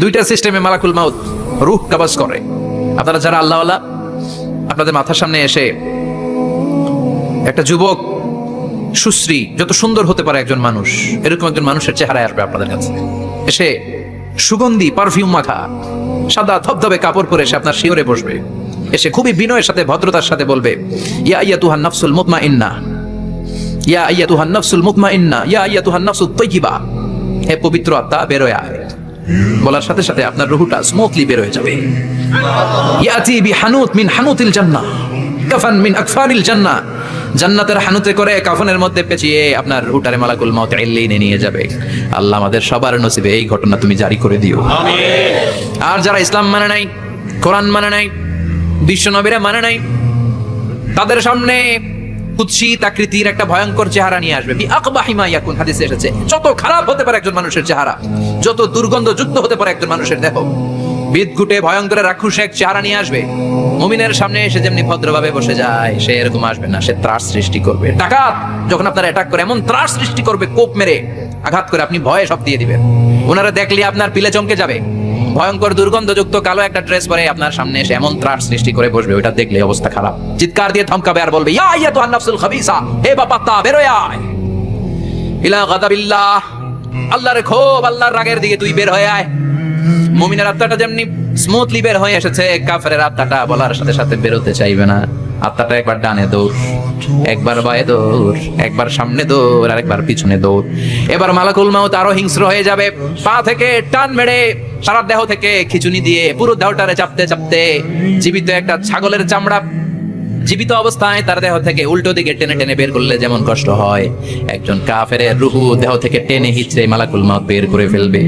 দুইটা সিস্টেমে মালাকুল মাউত, রুহ কাবাজ করে। আপনারা যারা আল্লাহওয়ালা, আপনাদের মাথার সামনে এসে একটা যুবক, সুশ্রী, যত সুন্দর হতে পারে একজন মানুষ, এরকম একজন মানুষের চেহারায় আসবে আপনাদের কাছে। এসে সুগন্ধি, পারফিউম মাখা, সাদা ধবধবে কাপড় পরে এসে আপনার শিওরে বসবে। এসে খুবই বিনয়ের সাথে, ভদ্রতার সাথে বলবে, ইয়া ইয়া তুহান নাফসুল মুতমা ইন্না ইয়া ইয়া তুহান নাফসুল মুতমা ইন্না ইয়া ইয়া তুহান নাফসুল তৈকিবা হে পবিত্র আত্মা বেরোয় আয়। বলার সাথে সাথে আপনার রুহুটা স্মুথলি বের হয়ে যাবে। ইয়াতি বি হানুত মিন হানুতিল জান্নাহ কাফান মিন আকফানিল জান্নাহ। জান্নাতের হানুতে করে কাফনের মধ্যে পেঁচিয়ে আপনার রুহুটারে মালাকুল মাউত ইল্লিনে নিয়ে যাবে। আল্লাহ আমাদের সবার নসিবে এই ঘটনা তুমি জারি করে দিও। আর যারা ইসলাম মানে নাই কোরআন মানে নাই বিশ্ব নবীরা মানে নাই তাদের সামনে কুৎসিত আকৃতির একটা ভয়ঙ্কর চেহারা নিয়ে আসবে। আকবাহিমা ইয়াকুন, হাদিসে এসেছে, যত খারাপ হতে পারে একজন মানুষের চেহারা, যত দুর্গন্ধযুক্ত হতে পারে একজন মানুষের দেহ, বিদঘুটে ভয়ঙ্কর রাক্ষুস এক চেহারা নিয়ে আসবে। মুমিনের সামনে এসে যেমনি ভদ্রভাবে বসে যায়, সে এরকম আসবে না, সে ত্রাস সৃষ্টি করবে। ডাকাত যখন আপনার অ্যাটাক করে, এমন ত্রাস সৃষ্টি করবে কোপ মেরে, আঘাত করে আপনি ভয়ে সব দিয়ে দিবেন। ওনারা দেখলে আপনার পিলে চমকে যাবে। ভয়ঙ্কর দুর্গন্ধযুক্ত কালো একটা ড্রেস পরে আপনার সামনে এসে এমন ত্রাস সৃষ্টি করে বসবে ওটা দেখলে অবস্থা খারাপ। চিৎকার দিয়ে থমকাবে আর বলবে, ইয়া ইয়া তো আন্নাফসুল খাবিসা, হে বাপাত্তা বেরোয় আয়। ইলা গাদাবিল্লাহ, আল্লাহর ক্ষোভ, আল্লাহর রাগের দিকে তুই বের হয়ে আয়। মুমিনের আত্মাটা যেমনি স্মুথলি বের হয়ে এসেছে, কাফেরের আত্মাটা বলার সাথে সাথে বেরোতে চাইবে না। আত্মাটা একবার ডানে দৌড়, একবার বায়ে দৌড়, একবার সামনে দৌড়, আর একবার পিছনে দৌড়। এবার মালাকুল মাউত আরও হিংস্র হয়ে যাবে, পা থেকে টান মেরে সারা দেহ থেকে খিচুনি দিয়ে পুরো দেহটারে চাপতে চাপতে জীবিত একটা ছাগলের চামড়া জীবিত অবস্থায় তার দেহ থেকে উল্টো দিকে টেনে টেনে বের করলে যেমন কষ্ট হয়। একজন কাফের রুহু দেহ থেকে টেনে হিচড়ে মালাকুল মাউত বের করে ফেলবে।